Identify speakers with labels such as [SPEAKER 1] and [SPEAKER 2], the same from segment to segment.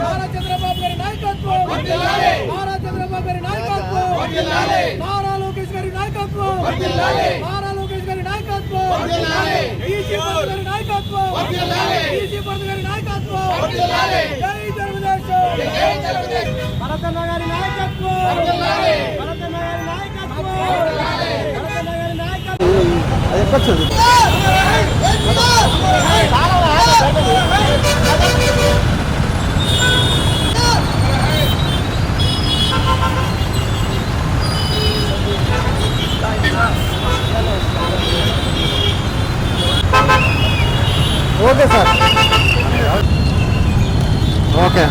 [SPEAKER 1] నారా చంద్రబాబు గారి నాయకత్వం! నారా చంద్రబాబు గారి నాయకత్వం! నారా లోకేష్ గారి నాయకత్వం! నారా లోకేష్ గారి నాయకత్వం! ఈసీ పవన్ గారి నాయకత్వం! ఈసీ పవన్ గారి నాయకత్వం! జై తెలుగుదేశం! భరతన్న గారి నాయకత్వం! భరతన్న గారి నాయకత్వం! భరతన్న గారి నాయకత్వం!
[SPEAKER 2] ఓకే సార్ ఓకే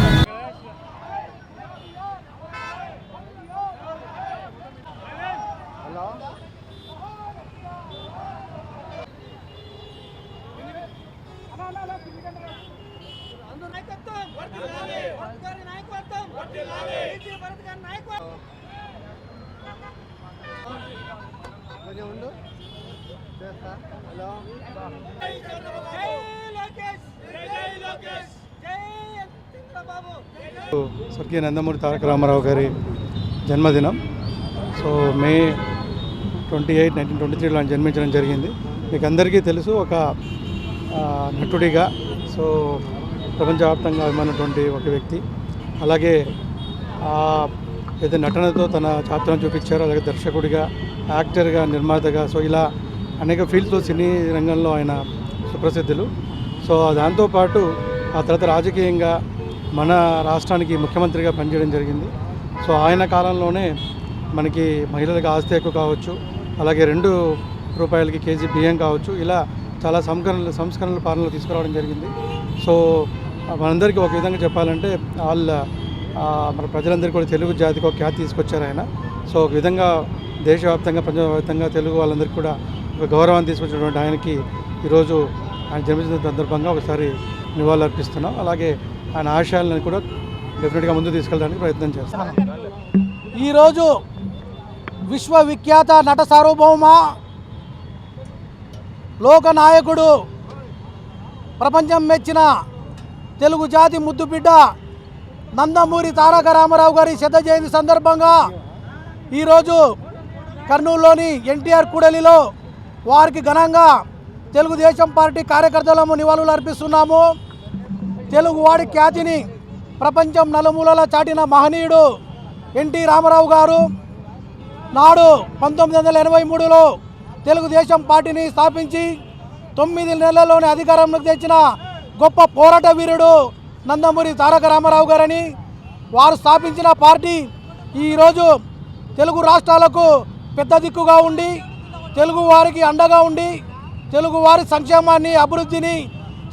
[SPEAKER 2] ఉండు. చేస్తా. హలో.
[SPEAKER 3] స్వర్గీయ నందమూరి తారక రామారావు గారి జన్మదినం. So May twenty eight nineteen twenty త్రీలో ఆయన జన్మించడం జరిగింది. మీకు అందరికీ తెలుసు ఒక నటుడిగా సో ప్రపంచవ్యాప్తంగా అభిమానటువంటి ఒక వ్యక్తి. అలాగే ఆ, ఏదో నటనతో తన చాత్రం చూపించారు అలాగే దర్శకుడిగా యాక్టర్గా నిర్మాతగా సో ఇలా అనేక ఫీల్డ్స్లో సినీ రంగంలో ఆయన సుప్రసిద్ధులు. సో దాంతోపాటు ఆ తర్వాత రాజకీయంగా మన రాష్ట్రానికి ముఖ్యమంత్రిగా పనిచేయడం జరిగింది. సో ఆయన కాలంలోనే మనకి మహిళలకు ఆస్తి ఎక్కువ కావచ్చు అలాగే రెండు రూపాయలకి కేజీ బియ్యం కావచ్చు ఇలా చాలా సంస్కరణలు సంస్కరణలు పాలనలు తీసుకురావడం జరిగింది. సో మనందరికీ ఒక విధంగా చెప్పాలంటే వాళ్ళ మన ప్రజలందరికీ కూడా తెలుగు జాతికి ఒక ఖ్యాతి తీసుకొచ్చారు ఆయన. సో ఒక విధంగా దేశవ్యాప్తంగా ప్రపంచవ్యాప్తంగా తెలుగు వాళ్ళందరికీ కూడా ఒక గౌరవాన్ని తీసుకొచ్చినటువంటి ఆయనకి ఈరోజు ఆయన జన్మదిన సందర్భంగా ఒకసారి నివాళులు అర్పిస్తున్నాం అలాగే ఆయన ఆశయాలను కూడా డెఫినెట్గా ముందు తీసుకెళ్ళడానికి ప్రయత్నం చేస్తాం
[SPEAKER 1] ఈరోజు విశ్వవిఖ్యాత నట సార్వభౌమ లోకనాయకుడు ప్రపంచం మెచ్చిన తెలుగు జాతి ముద్దుబిడ్డ నందమూరి తారక రామారావు గారి శత జయంతి సందర్భంగా ఈరోజు కర్నూలులోని ఎన్టీఆర్ కూడలిలో వారికి ఘనంగా తెలుగుదేశం పార్టీ కార్యకర్తలము నివాళులు అర్పిస్తున్నాము. తెలుగువాడి ఖ్యాతిని ప్రపంచం నలుమూలల చాటిన మహనీయుడు ఎన్టీ రామారావు గారు నాడు పంతొమ్మిది వందల ఎనభై మూడులో తెలుగుదేశం పార్టీని స్థాపించి తొమ్మిది నెలల్లోనే అధికారంలోకి తెచ్చిన గొప్ప పోరాట వీరుడు నందమూరి తారక రామారావు గారని వారు స్థాపించిన పార్టీ ఈరోజు తెలుగు రాష్ట్రాలకు పెద్ద దిక్కుగా ఉండి తెలుగు వారికి అండగా ఉండి తెలుగు వారి సంక్షేమాన్ని అభివృద్ధిని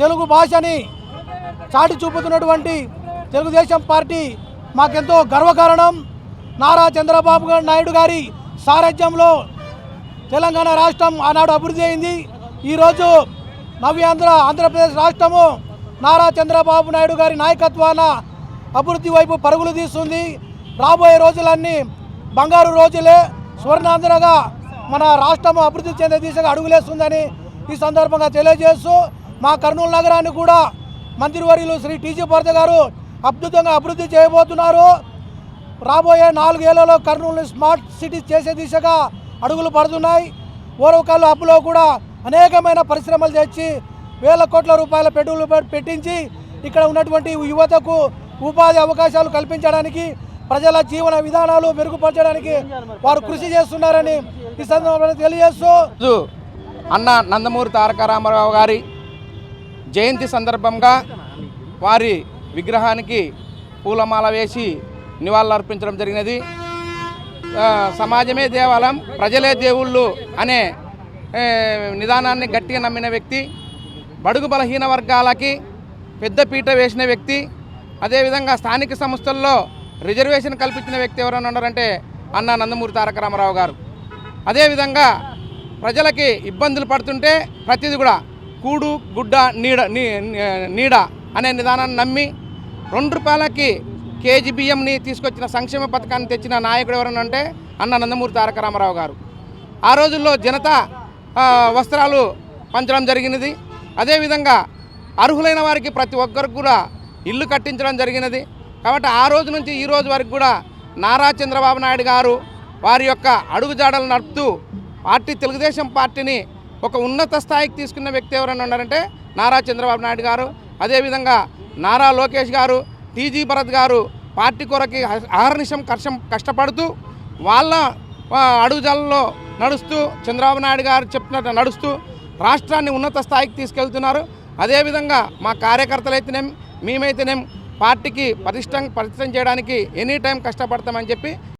[SPEAKER 1] తెలుగు భాషని చాటి చూపుతున్నటువంటి తెలుగుదేశం పార్టీ మాకెంతో గర్వకారణం. నారా చంద్రబాబు నాయుడు గారి సారథ్యంలో తెలంగాణ రాష్ట్రం ఆనాడు అభివృద్ధి అయింది. ఈరోజు నవ్యాంధ్ర ఆంధ్రప్రదేశ్ రాష్ట్రము నారా చంద్రబాబు నాయుడు గారి నాయకత్వాన అభివృద్ధి వైపు పరుగులు తీస్తుంది. రాబోయే రోజులన్నీ బంగారు రోజులే. స్వర్ణాంధ్రగా మన రాష్ట్రం అభివృద్ధి చెందే దిశగా అడుగులేస్తుందని ఈ సందర్భంగా తెలియజేస్తూ మా కర్నూలు నగరాన్ని కూడా మంత్రివర్యులు శ్రీ టీజీ భరత గారు అద్భుతంగా అభివృద్ధి చేయబోతున్నారు. రాబోయే నాలుగేళ్ళలో కర్నూలుని స్మార్ట్ సిటీ చేసే దిశగా అడుగులు పడుతున్నాయి. ఓరవకాలు అప్పులో కూడా అనేకమైన పరిశ్రమలు తెచ్చి వేల కోట్ల రూపాయల పెట్టుబడులు పెట్టించి ఇక్కడ ఉన్నటువంటి యువతకు ఉపాధి అవకాశాలు కల్పించడానికి ప్రజల జీవన విధానాలు మెరుగుపరచడానికి వారు కృషి చేస్తున్నారని ఈ సందర్భంలో తెలియజేస్తూ
[SPEAKER 4] అన్న నందమూరి తారక రామారావు గారి జయంతి సందర్భంగా వారి విగ్రహానికి పూలమాల వేసి నివాళులు అర్పించడం జరిగినది సమాజమే దేవాలయం ప్రజలే దేవుళ్ళు అనే నిదానాన్ని గట్టిగా నమ్మిన వ్యక్తి బడుగు బలహీన వర్గాలకి పెద్దపీట వేసిన వ్యక్తి అదేవిధంగా స్థానిక సంస్థల్లో రిజర్వేషన్ కల్పించిన వ్యక్తి ఎవరైనా ఉన్నారంటే అన్న నందమూరి తారక రామారావు గారు. అదేవిధంగా ప్రజలకి ఇబ్బందులు పడుతుంటే ప్రతిదీ కూడా కూడు గుడ్డ నీడ నీ- నీడ అనే నిదానాన్ని నమ్మి రెండు రూపాయలకి కేజీ బియ్యంని తీసుకొచ్చిన సంక్షేమ పథకాన్ని తెచ్చిన నాయకుడు ఎవరన్నా అంటే అన్న నందమూరి తారక రామారావు గారు. ఆ రోజుల్లో జనతా వస్త్రాలు పంచడం జరిగినది. అదేవిధంగా అర్హులైన వారికి ప్రతి ఒక్కరికి కూడా ఇల్లు కట్టించడం జరిగినది. కాబట్టి ఆ రోజు నుంచి ఈ రోజు వరకు కూడా నారా చంద్రబాబు నాయుడు గారు వారి యొక్క అడుగుజాడలు నడుపుతూ పార్టీ తెలుగుదేశం పార్టీని ఒక ఉన్నత స్థాయికి తీసుకున్న వ్యక్తి ఎవరైనా ఉన్నారంటే నారా చంద్రబాబు నాయుడు గారు. అదేవిధంగా నారా లోకేష్ గారు టీజీ భరత్ గారు పార్టీ కొరకి ఆహర్నిశం కష్టం కష్టపడుతూ వాళ్ళ అడుగుజాలలో నడుస్తూ చంద్రబాబు నాయుడు గారు చెప్పినట్టు నడుస్తూ రాష్ట్రాన్ని ఉన్నత స్థాయికి తీసుకెళ్తున్నారు. అదేవిధంగా మా కార్యకర్తలు మేమైతేనేం పార్టీకి పరిష్టం పరిచయం చేయడానికి ఎనీ టైం కష్టపడతామని చెప్పి